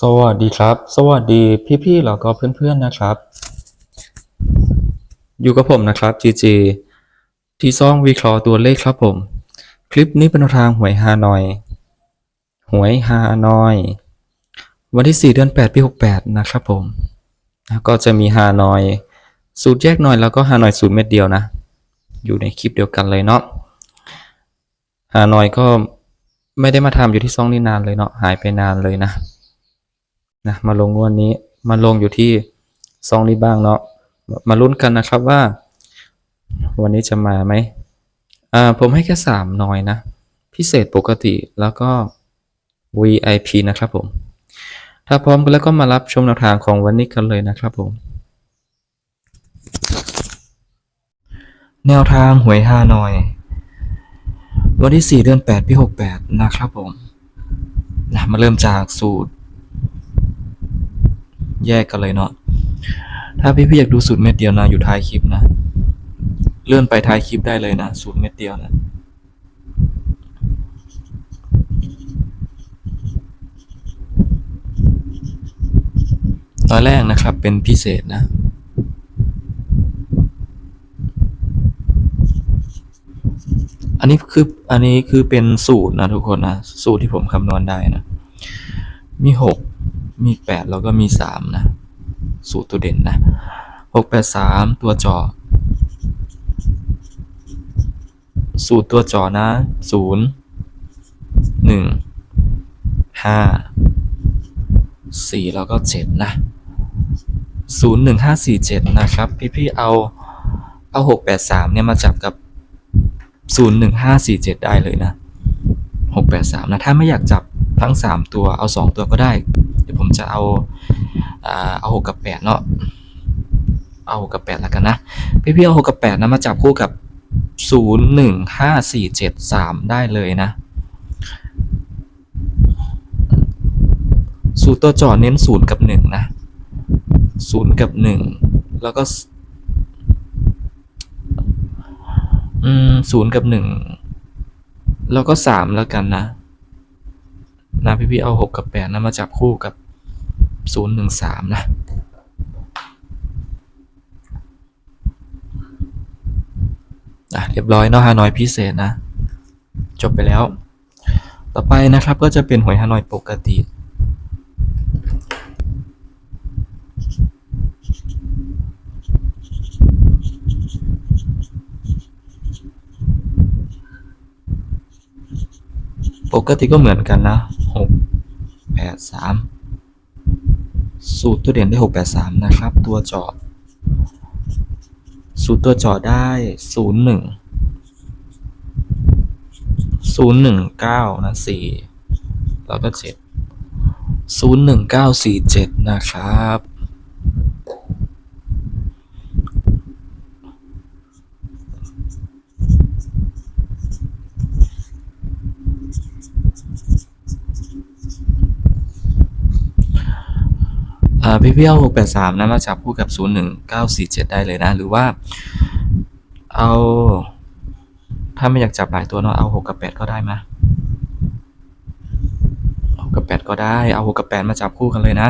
สวัสดีครับ สวัสดีพี่ๆแล้วก็เพื่อนๆนะครับ อยู่กับผมนะครับ GG ที่ซ่องวิเคราะห์ตัวเลขครับผม คลิปนี้เป็นทางหวยฮานอย หวยฮานอย วันที่ 4 เดือน 8 ปี 68 นะครับผมแล้วก็จะมีฮานอย สูตรแยกหน่อยแล้วก็ฮานอยสูตรเม็ดเดียวนะ อยู่ในคลิปเดียวกันเลยเนาะฮานอยก็ไม่ได้มาทำอยู่ที่ซ่องนี่นานเลยเนาะหายไปนานเลยนะ นะมาลงงวดนนี้มาลงอยู่ที่ซองนี้บ้างเนาะมาลุ้นกันนะครับว่า วันนี้จะมาไหมอ่าผมให้แค่สามน้อยนะ พิเศษปกติแล้วก็ VIP นะครับผม ถ้าพร้อมกันแล้วก็มารับชมแนวทางของวันนี้กันเลยนะครับผม แนวทางหวยฮานอย วันที่ 4 เดือน8ปี68 นะครับผมนะมาเริ่มจากสูตร แยกกันเลยเนาะถ้าพี่ๆอยากดูสูตรเม็ดเดียวนะอยู่ท้ายคลิปนะ เลื่อนไปท้ายคลิปได้เลยนะ สูตรเม็ดเดียวนะตอนแรกนะครับเป็นพิเศษนะ อันนี้คืออันนี้คือเป็นสูตรนะทุกคนนะ สูตรที่ผมคำนวณได้นะ มีหก มีแปดแล้วก็มีสามนะ สูตรตัวเด่นนะหกแปดสามตัวจอ สูตรตัวจอนะศูนย์หนึ่งห้าสี่แล้วก็เจ็ดนะศูนย์หนึ่งห้าสี่เจ็ดนะครับ พี่ๆเอา เอาหกแปดสามเนี่ย มาจับกับศูนย์หนึ่งห้าสี่เจ็ดได้เลยนะหกแปดสามนะ ถ้าไม่อยากจับทั้งสามตัวเอาสองตัวก็ได้ จะเอาเอาหกกับแปดเนาะเอาหกกับแปดแล้วกันนะพี่พี่ๆเอาหกกับแปดนะมาจับคู่กับศูนย์หนึ่งห้าสี่เจ็ดสามได้เลยนะ สูตรตัวจอเน้นศูนย์กับหนึ่งนะศูนย์กับหนึ่งแล้วก็ศูนย์กับหนึ่งแล้วก็สามแล้วกันนะนะพี่พี่ๆเอาหกกับแปดนะมาจับคู่กับ ศูนย์หนึ่งสามนะ อะ เรียบร้อยเนาะฮานอยพิเศษนะ จบไปแล้ว ต่อไปนะครับก็จะเป็นหวยฮานอยปกติปกติก็เหมือนกันนะหกแปด สูตรตัวเด่นได้หกแปดสามนะครับ ตัวจอด สูตรตัวจอดได้ศูนย์หนึ่งศูนย์หนึ่งเก้านะสี่แล้วก็เจ็ดศูนย์หนึ่งเก้าสี่เจ็ดนะครับ พี่พี่เอาหกแปดสามนะมาจับคู่กับศูนย์หนึ่งเก้าสี่เจ็ดได้เลยนะ หรือว่า เอาถ้าไม่อยากจับหลายตัวเนาะเอาหกกับแปดก็ได้ไหมหกกับแปดก็ได้เอาหกกับแปดมาจับคู่กันเลยนะ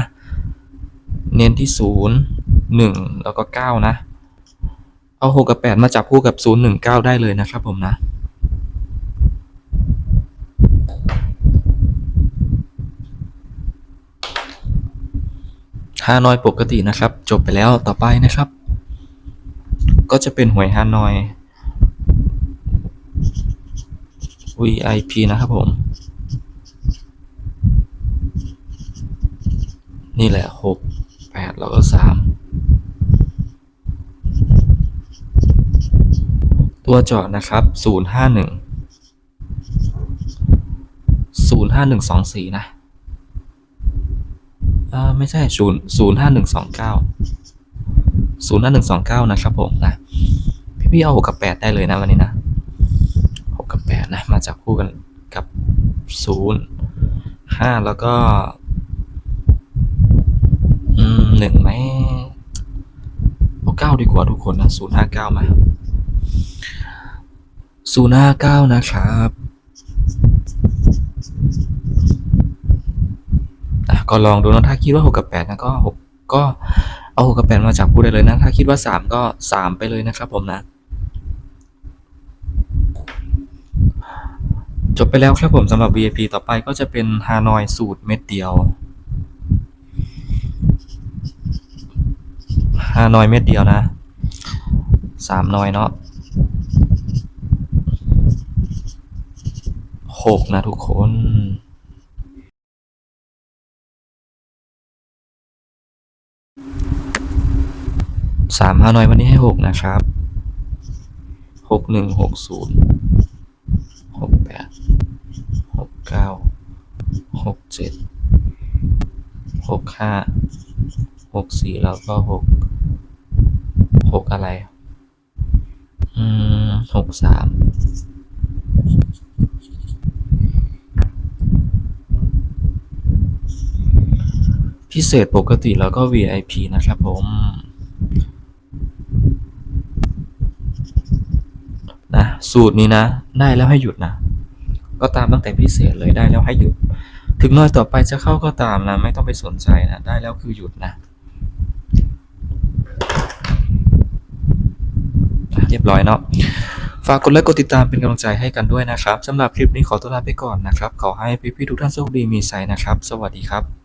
เน้นที่ศูนย์หนึ่งแล้วก็เก้านะ เอาหกกับแปดมาจับคู่กับศูนย์หนึ่งเก้าได้เลยนะครับผมนะ ฮานอยปกตินะครับ จบไปแล้วต่อไปนะครับ ก็จะเป็นหวยฮานอย VIP นะครับผม นี่แหละหกแปดแล้วก็สามตัวจาะนะครับศูนย์ห้าหนึ่งศูนย์ห้าหนึ่งสองสี่นะ อ่าไม่ใช่ศูนย์ศูนย์ห้าหนึ่งสองเก้าศูนย์ห้าหนึ่งสองเก้านะครับผมนะ พี่พี่เอาหกกับแปดได้เลยนะวันนี้นะหกกับแปดนะ มาจับคู่กันกับศูนย์ห้าแล้วก็ อืมหนึ่งไหมเอาเก้าดีกว่าทุกคนนะศูนย์ห้าเก้ามาศูนย์ห้าเก้านะครับ อะ ก็ลองดูนะถ้าคิดว่าหกกับแปดนะก็หกก็เอาหกกับแปดมาจับคู่ได้เลยนะ ถ้าคิดว่าสามก็สามไปเลยนะครับผมนะ จบไปแล้วครับผมสำหรับ VIP ต่อไปก็จะเป็นฮานอยสูตรเม็ดเดียวฮานอยเม็ดเดียวนะสามนอยเนาะหกนะทุกคน สามฮานอยวันนี้ให้หกนะครับหกหนึ่งหกศูนย์หกแปดหกเก้าหกเจ็ดหกห้าหกสี่แล้วก็หกหกอะไร อืมหกสามพิเศษปกติแล้วก็ VIP นะครับผม นะ สูตรนี้นะ ได้แล้วให้หยุดนะ ก็ตามตั้งแต่พิเศษเลยได้แล้วให้หยุด ถึงน้อยต่อไปจะเข้าก็ตามนะ ไม่ต้องไปสนใจนะ ได้แล้วคือหยุดนะอะเรียบร้อยเนาะฝากกดไลค์กดติดตามเป็นกำลังใจให้กันด้วยนะครับสำหรับคลิปนี้ขอตัวลาไปก่อนนะครับ ขอให้พี่ๆทุกท่านโชคดีมีไซนะครับ สวัสดีครับ